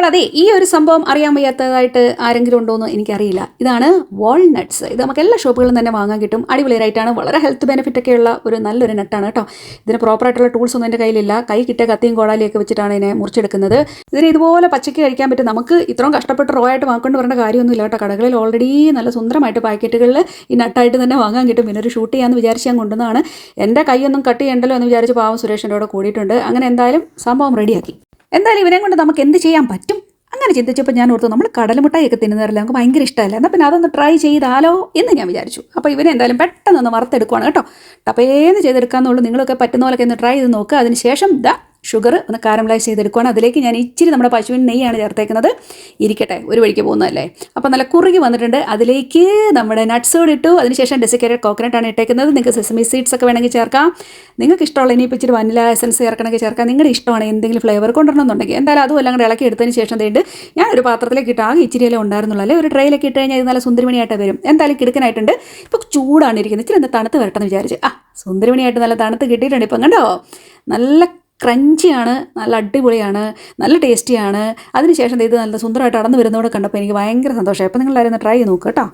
അപ്പോൾ അതെ ഈ ഒരു സംഭവം അറിയാൻ വയ്യാത്തതായിട്ട് ആരെങ്കിലും ഉണ്ടോ എന്ന് എനിക്കറിയില്ല. ഇതാണ് വാൾനട്ട്സ് ഇത് നമുക്ക് എല്ലാ ഷോപ്പുകളിലും തന്നെ വാങ്ങാൻ കിട്ടും. അടിപൊളി വളരെ ഹെൽത്ത് ബെനിഫിറ്റ് ഒക്കെ ഉള്ള ഒരു നല്ലൊരു നട്ടാണ് കേട്ടോ. ഇതിന് പ്രോപ്പറായിട്ടുള്ള ടൂൾസ് ഒന്നും എന്റെ കയ്യിലില്ല. കൈ കിട്ടിയ കത്തിയും കോടാലിയൊക്കെ വെച്ചിട്ടാണ് ഇതിനെ മുറിച്ചെടുക്കുന്നത്. ഇതിന് ഇതുപോലെ പച്ചയ്ക്ക് കഴിക്കാൻ പറ്റും. നമുക്ക് ഇത്രയും കഷ്ടപ്പെട്ട് റോ ആയിട്ട് വാങ്ങിക്കൊണ്ട് വരേണ്ട കാര്യമൊന്നുമില്ല കേട്ടോ. കടകളിൽ ഓൾറെഡി നല്ല സുന്ദരമായിട്ട് പാക്കറ്റുകളിൽ ഈ നട്ടായിട്ട് തന്നെ വാങ്ങാൻ കിട്ടും. പിന്നെ ഒരു ഷൂട്ട് ചെയ്യാമെന്ന് വിചാരിച്ച് ഞാൻ കൊണ്ടുവന്നതാണ്. എന്റെ കൈയൊന്നും കട്ട് ചെയ്യണ്ടല്ലോ എന്ന് വിചാരിച്ച് പാവം സുരേഷിന്റെ കൂടെ കൂടിയിട്ടുണ്ട്. അങ്ങനെ എന്തായാലും സംഭവം റെഡിയാക്കി എന്തായാലും ഇവനെ കൊണ്ട് നമുക്ക് എന്ത് ചെയ്യാൻ പറ്റും? അങ്ങനെ ചിന്തിച്ചപ്പോൾ ഞാൻ ഓർത്തു നമ്മൾ കടലമുട്ടായൊക്കെ തിന്നുന്നവരല്ല നമുക്ക് ഭയങ്കര ഇഷ്ടമല്ല? എന്നാൽ പിന്നെ അതൊന്ന് ട്രൈ ചെയ്താലോ എന്ന് ഞാൻ വിചാരിച്ചു. അപ്പോൾ ഇവനെ എന്തായാലും പെട്ടെന്ന് ഒന്ന് വറുത്തെടുക്കുവാണ് കേട്ടോ. ടപ്പേന്ന് ചെയ്തെടുക്കാന്നുള്ളൂ. നിങ്ങളൊക്കെ പറ്റുന്ന പോലൊക്കെ ഒന്ന് ട്രൈ ചെയ്ത് നോക്കുക അതിന് ശേഷം ദാ ഷുഗർ ഒന്ന് കാരമലൈസ് ചെയ്തെടുക്കുകയാണ് അതിലേക്ക് ഞാൻ ഇച്ചിരി നമ്മുടെ പശുവിൻ നെയ്യാണ് ചേർത്തേക്കുന്നത്. ഇരിക്കട്ടെ ഒരു വഴിക്ക് പോകുന്നതല്ലേ? അപ്പോൾ നല്ല കുറുകി വന്നിട്ടുണ്ട്. അതിലേക്ക് നമ്മുടെ നട്ട്സ് കൂടി ഇട്ടു. അതിനുശേഷം ഡെസിക്കേറ്റഡ് കോക്കനട്ട് ആണ് ഇട്ടേക്കുന്നത്. നിങ്ങൾക്ക് സെസമി സീഡ്സ് ഒക്കെ വേണമെങ്കിൽ ചേർക്കാം. നിങ്ങൾക്ക് ഇഷ്ടമുള്ള ഇനിയിപ്പോൾ ഇച്ചിരി വനില എസൻസ് ചേർക്കണമെങ്കിൽ ചേർക്കാം. നിങ്ങളുടെ ഇഷ്ടമാണ് എന്തെങ്കിലും ഫ്ലേവർ കൊണ്ടുവരണമെന്നുണ്ടെങ്കിൽ. എന്തായാലും അതും എല്ലാം കൂടെ ഇളക്കി എടുത്തതിന് ശേഷം തേണ്ട് ഞാൻ ഒരു പാത്രത്തിലേക്ക് ഇട്ട് ആകെ ഇച്ചിരിയല്ലേ ഉണ്ടായിരുന്നുള്ളൂ. അല്ലേ? ഒരു ട്രെയിലൊക്കെ ഇട്ട് കഴിഞ്ഞാൽ ഇത് നല്ല സുന്ദരമണിയായിട്ട് വരും. എന്തായാലും കിടക്കനായിട്ടുണ്ട്. ഇപ്പോൾ ചൂടാണ് ഇരിക്കുന്നത്. ഇച്ചിരി ഒന്ന് തണുത്ത് വരട്ടെന്ന് വിചാരിച്ച്. ആ സുന്ദരമണിയായിട്ട് നല്ല തണുത്ത് കിട്ടിയിട്ടുണ്ട്. ഇപ്പം കണ്ടോ? നല്ല ക്രഞ്ചിയാണ് നല്ല അടിപൊളിയാണ് നല്ല ടേസ്റ്റിയാണ്. അതിനുശേഷം ഇത് നല്ല സുന്ദരമായിട്ട് അടന്നു വരുന്നതോടെ കണ്ടപ്പോൾ എനിക്ക് ഭയങ്കര സന്തോഷമായി. അപ്പോൾ നിങ്ങളെല്ലാവരും ഒന്ന് ട്രൈ ചെയ്ത് നോക്കുക കേട്ടോ.